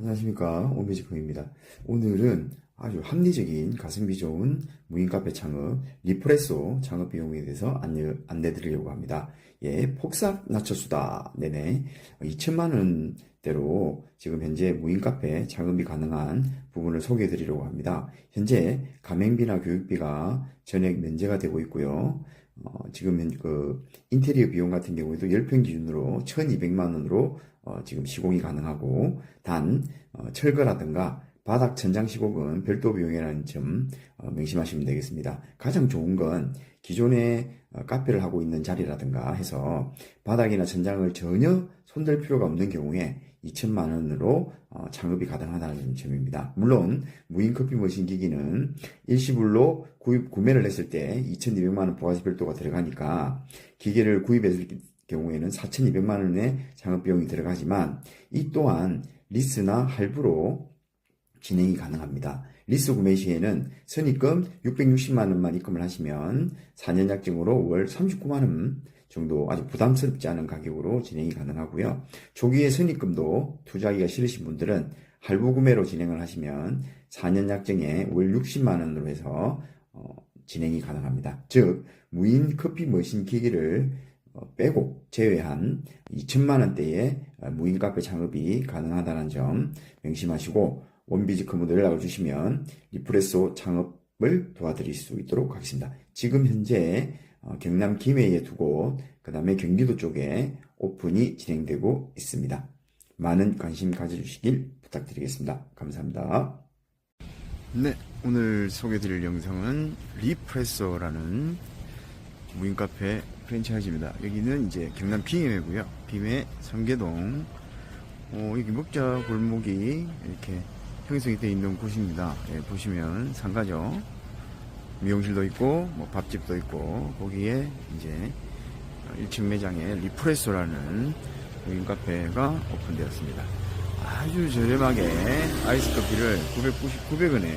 안녕하십니까 오미지컴입니다. 오늘은 아주 합리적인 가성비 좋은 무인 카페 창업 리프레소 창업 비용에 대해서 안내, 안내 드리려고 합니다. 예, 폭삭 낮춰수다. 네네. 2천만 원대로 지금 현재 무인 카페 창업이 가능한 부분을 소개해 드리려고 합니다. 현재 가맹비나 교육비가 전액 면제가 되고 있고요. 어, 지금 현- 그 인테리어 비용 같은 경우에도 10평 기준으로 1200만 원으로 어, 지금 시공이 가능하고 단 어, 철거라든가 바닥 천장 시공은 별도 비용이라는 점 어, 명심하시면 되겠습니다. 가장 좋은 건 기존에 어, 카페를 하고 있는 자리라든가 해서 바닥이나 천장을 전혀 손댈 필요가 없는 경우에 2천만 원으로 어, 창업이 가능하다는 점입니다. 물론 무인 커피 머신 기기는 일시불로 구입 구매를 했을 때 2,200만 원 부가세 별도가 들어가니까 기계를 구입했을 경우에는 4,200만 원의 창업 비용이 들어가지만 이 또한 리스나 할부로 진행이 가능합니다. 리스 구매 시에는 선입금 660만 원만 입금을 하시면 4년 약정으로 월 39만 원 정도 아주 부담스럽지 않은 가격으로 진행이 가능하고요. 조기에 선입금도 투자하기가 싫으신 분들은 할부 구매로 진행을 하시면 4년 약정에 월 60만 원으로 해서 어, 진행이 가능합니다. 즉 무인 커피 머신 기기를 어, 빼고 제외한 2천만 원대의 어, 무인 카페 창업이 가능하다는 점 명심하시고 원비지컴으로 연락을 주시면 리프레소 창업을 도와드릴 수 있도록 하겠습니다. 지금 현재 어, 경남 김해에 두 곳, 그 다음에 경기도 쪽에 오픈이 진행되고 있습니다. 많은 관심 가져주시길 부탁드리겠습니다. 감사합니다. 네, 오늘 소개드릴 영상은 리프레소라는 무인 카페 프랜차이즈입니다. 여기는 이제 경남 김해고요. 김해 성계동 어, 여기 먹자 골목이 이렇게 형성이 되어 있는 곳입니다. 예, 보시면 상가죠. 미용실도 있고 뭐 밥집도 있고 거기에 이제 1층 매장에 리프레소라는 무인 카페가 오픈되었습니다. 아주 저렴하게 아이스 커피를 990, 900원에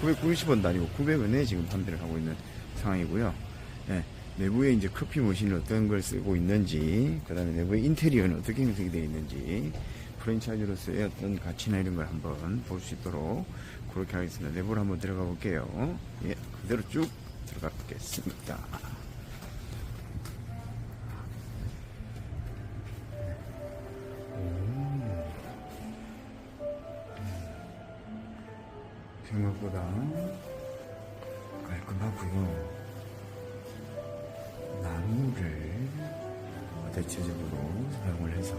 990원도 아니고 900원에 지금 판매를 하고 있는 상황이고요. 예, 내부에 이제 커피 머신을 어떤 걸 쓰고 있는지, 그 다음에 내부의 인테리어는 어떻게 형성이 되어 있는지, 프랜차이즈로서의 어떤 가치나 이런 걸 한번 볼 수 있도록 그렇게 하겠습니다. 내부로 한번 들어가 볼게요. 예, 그대로 쭉 들어가 보겠습니다. 생각보다 깔끔하고요. 나무를 대체적으로 사용을 해서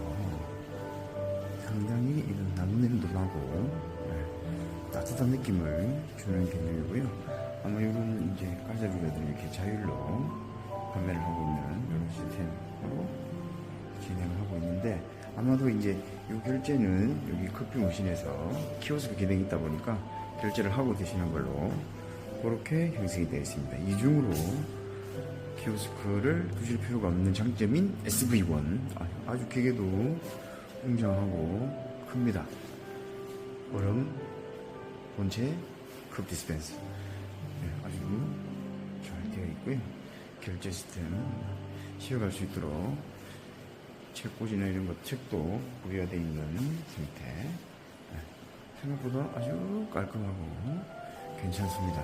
상당히 이런 나무 냄도 나고 네, 따뜻한 느낌을 주는 개념이고요. 아마 이건 이제 가자비가들 이렇게 자율로 판매를 하고 있는 이런 시스템으로 진행을 하고 있는데 아마도 이제 이 결제는 여기 커피 머신에서 키오스크 기능이 있다 보니까 결제를 하고 계시는 걸로 그렇게 형성이 되어 있습니다. 이중으로 키오스크를 두실 필요가 없는 장점인 SV1 아, 아주 기계도 웅장하고 큽니다. 얼음 본체 컵 디스펜스 네, 아주 잘 되어 있고요. 결제 시스템 쉬어갈 수 있도록 책꽂이나 이런 것 책도 구비가 되어 있는 상태 네, 생각보다 아주 깔끔하고 괜찮습니다.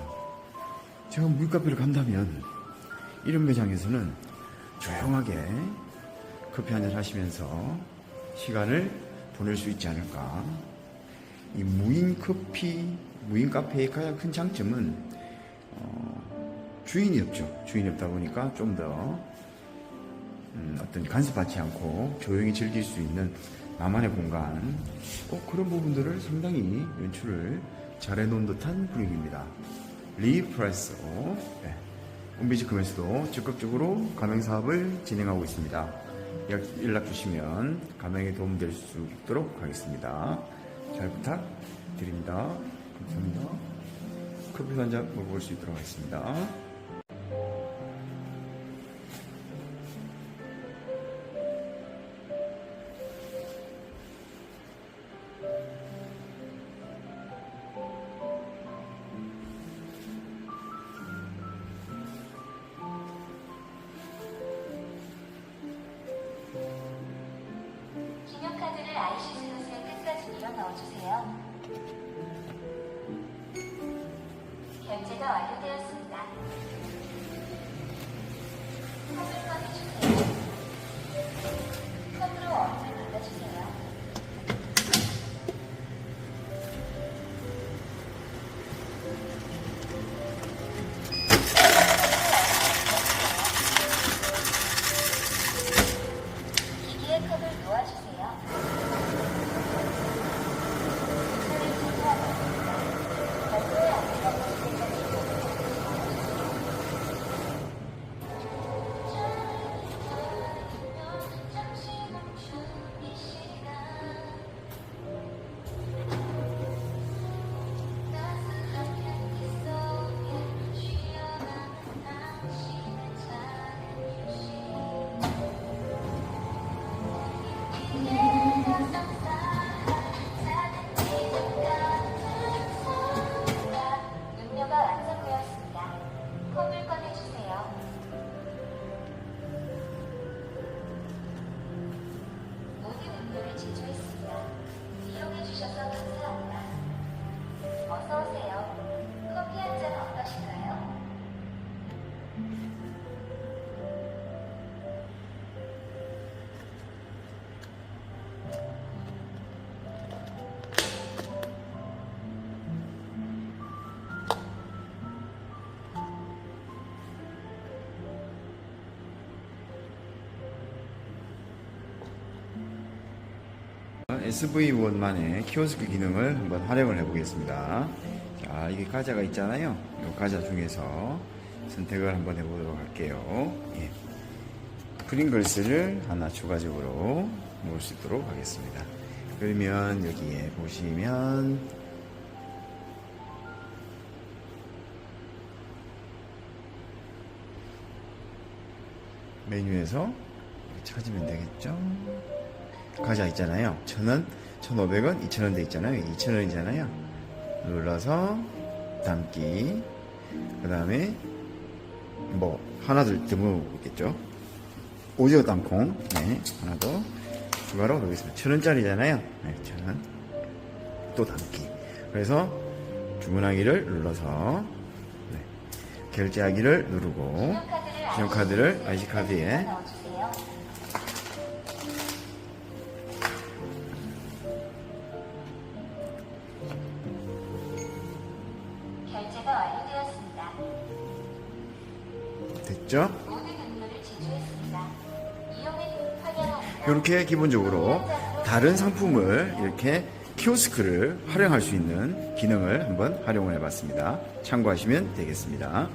제가 물카페를 간다면 이런 매장에서는 조용하게 커피 한잔 하시면서 시간을 보낼 수 있지 않을까. 이 무인 커피, 무인 카페의 가장 큰 장점은 어, 주인이 없죠. 주인이 없다 보니까 좀더 음, 어떤 간섭받지 않고 조용히 즐길 수 있는 나만의 공간, 어, 그런 부분들을 상당히 연출을 잘 해놓은 듯한 분위기입니다. 리프레소. 네. 온비지컴에서도 적극적으로 가맹 사업을 진행하고 있습니다. 연- 연락 주시면 가맹에 도움될 수 있도록 하겠습니다. 잘 부탁드립니다. 감사합니다. 커피 한 잔 먹어볼 수 있도록 하겠습니다. 결제가 완료되었습니다. 카드를 꺼내주세요. 카드로 어플을 눌러주세요. SV1만의 키오스크 기능을 한번 활용을 해보겠습니다. 자, 이게 과자가 있잖아요. 이 과자 중에서 선택을 한번 해보도록 할게요. 예. 프링글스를 하나 추가적으로 넣을 수 있도록 하겠습니다. 그러면 여기에 보시면 메뉴에서 찾으면 되겠죠? 과자 있잖아요. 천 원, 천오백 원, 이천 원돼 있잖아요. 이천 원이잖아요. 눌러서 담기. 그 다음에 뭐 하나들 더 먹겠죠. 오징어 땅콩, 네, 하나 더 추가로 넣겠습니다. 천 원짜리잖아요. 네, 천 원. 또 담기. 그래서 주문하기를 눌러서 네, 결제하기를 누르고 신용카드를 IC카드에 됐죠? 이렇게 기본적으로 다른 상품을 이렇게 키오스크를 활용할 수 있는 기능을 한번 활용을 해봤습니다. 참고하시면 되겠습니다.